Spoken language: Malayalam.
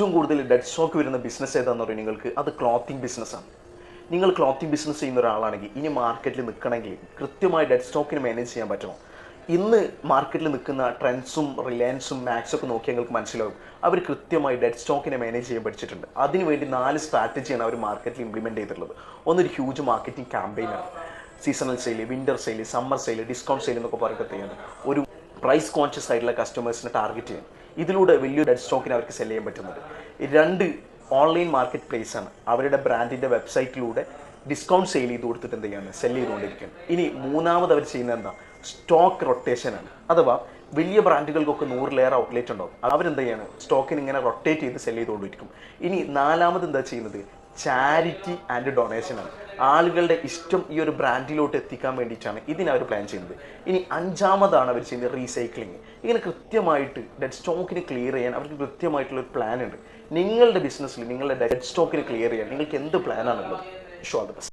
ഏറ്റവും കൂടുതൽ ഡെഡ് സ്റ്റോക്ക് വരുന്ന ബിസിനസ് ഏതാണെന്ന് പറയുന്നത് നിങ്ങൾക്ക് അത് ക്ലോത്തിങ് ബിസിനസ്സാണ് നിങ്ങൾ ക്ലോത്തിങ് ബിസിനസ് ചെയ്യുന്ന ഒരാളാണെങ്കിൽ ഇനി മാർക്കറ്റിൽ നിൽക്കണമെങ്കിൽ കൃത്യമായി ഡെഡ് സ്റ്റോക്കിന് മാനേജ് ചെയ്യാൻ പറ്റണം. ഇന്ന് മാർക്കറ്റിൽ നിൽക്കുന്ന ട്രെൻഡ്സും റിലയൻസും മാക്സും ഒക്കെ നോക്കിയാൽ നിങ്ങൾക്ക് മനസ്സിലാവും. അവർ കൃത്യമായി ഡെഡ് സ്റ്റോക്കിനെ മാനേജ് ചെയ്യാൻ പഠിച്ചിട്ടുണ്ട്. അതിനുവേണ്ടി നാല് സ്ട്രാറ്റജിയാണ് അവർ മാർക്കറ്റിൽ ഇംപ്ലിമെന്റ് ചെയ്തിട്ടുള്ളത്. ഒന്നൊരു huge marketing ക്യാമ്പയിനാണ് seasonal sale winter sale summer sale discount sale എന്നൊക്കെ പറയുമ്പോഴത്തേക്കാണ് ഒരു പ്രൈസ് കോൺഷ്യസ് ആയിട്ടുള്ള കസ്റ്റമേഴ്സിനെ ടാർഗറ്റ് ചെയ്യാൻ ഇതിലൂടെ വലിയ ഡെഡ് സ്റ്റോക്കിന് അവർക്ക് സെൽ ചെയ്യാൻ പറ്റുന്നുണ്ട് രണ്ട് ഓൺലൈൻ മാർക്കറ്റ് പ്ലേസ് ആണ്. അവരുടെ ബ്രാൻഡിന്റെ വെബ്സൈറ്റിലൂടെ ഡിസ്കൗണ്ട് സെയിൽ ചെയ്ത് കൊടുത്തിട്ട് എന്ത് ചെയ്യാണ് സെൽ ചെയ്തുകൊണ്ടിരിക്കുകയാണ്. ഇനി മൂന്നാമത് അവർ ചെയ്യുന്നത് എന്താ? സ്റ്റോക്ക് റൊട്ടേഷൻ ആണ്. അഥവാ വലിയ ബ്രാൻഡുകൾക്കൊക്കെ നൂറിലേറെ ഔട്ട്ലെറ്റ് ഉണ്ടാവും. അവരെന്ത് ചെയ്യാണ്? സ്റ്റോക്കിന് ഇങ്ങനെ റൊട്ടേറ്റ് ചെയ്ത് സെൽ ചെയ്തുകൊണ്ടിരിക്കും. ഇനി നാലാമത് എന്താ ചെയ്യുന്നത്? ചാരിറ്റി ആൻഡ് ഡൊണേഷൻ ആണ്. ആളുകളുടെ ഇഷ്ടം ഈ ഒരു ബ്രാൻഡിലോട്ട് എത്തിക്കാൻ വേണ്ടിയിട്ടാണ് ഇതിനവർ പ്ലാൻ ചെയ്യുന്നത്. ഇനി അഞ്ചാമതാണ് അവർ ചെയ്യുന്നത് റീസൈക്ലിങ് ഇങ്ങനെ കൃത്യമായിട്ട് ഡെഡ് സ്റ്റോക്കിന് ക്ലിയർ ചെയ്യാൻ അവർക്ക് കൃത്യമായിട്ടുള്ള ഒരു പ്ലാൻ ഉണ്ട്. നിങ്ങളുടെ ബിസിനസ്സിൽ നിങ്ങളുടെ ഡെഡ് സ്റ്റോക്കിന് ക്ലിയർ ചെയ്യാൻ നിങ്ങൾക്ക് എന്ത് പ്ലാനാണുള്ളത് ഷോ ദ ബെസ്റ്റ്